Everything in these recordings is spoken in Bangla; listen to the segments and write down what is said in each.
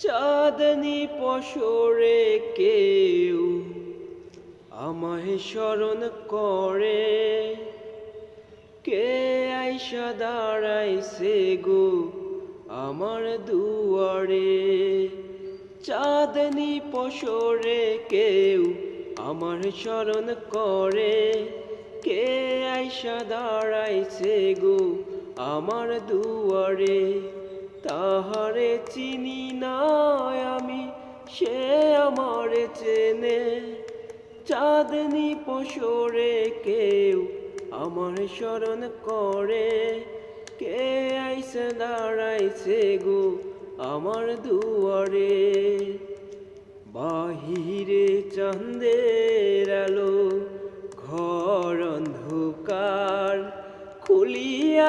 চাঁদনি পশরে কেউ আমায় স্মরণ করে। কে আইসা দাঁড়াইছে গো আমার দুয়ারে? চাঁদনি পশরে কেউ আমার স্মরণ করে। কে আইসা দাঁড়াইছে গো আমার দুয়ারে? তাহারে চিনি না আমি, সে আমারে চেনে। চাঁদনি পশরে কেউ আমার স্মরণ করে। কে আইসে দাঁড়াইছে গো আমার দুয়ারে? বাহিরে চাঁদের আলো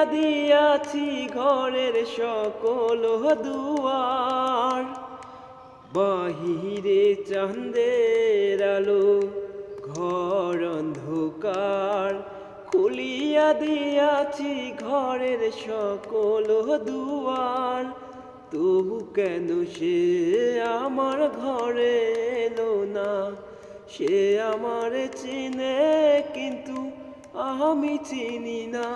দিয়াছি ঘরের সকল দুয়ার। বাহিরে চাঁদের আলো, ঘর অন্ধকার। খুলিয়া দিয়াছি ঘরের সকল দুয়ার। তবু কেন সে আমার ঘরে এলো না? সে আমার চিনে, কিন্তু আমি চিনি না।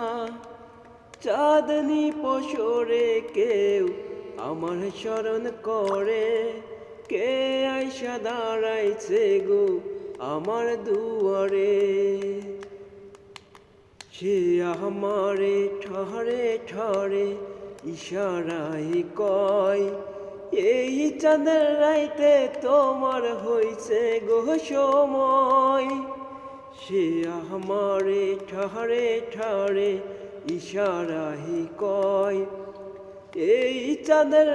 চাঁদনি পশরে কেউ আমার স্মরণ করে। কে আইসা দাঁড়াইছে গো আমার দুয়ারে? সে আমারে ঠরে ঠরে ইশারাই কয়, এই চাঁদের রাইতে তোমার হইছে গো সময়। সে আমারে ঠরে ঠরে ইশারাই কয় এই চাঁদের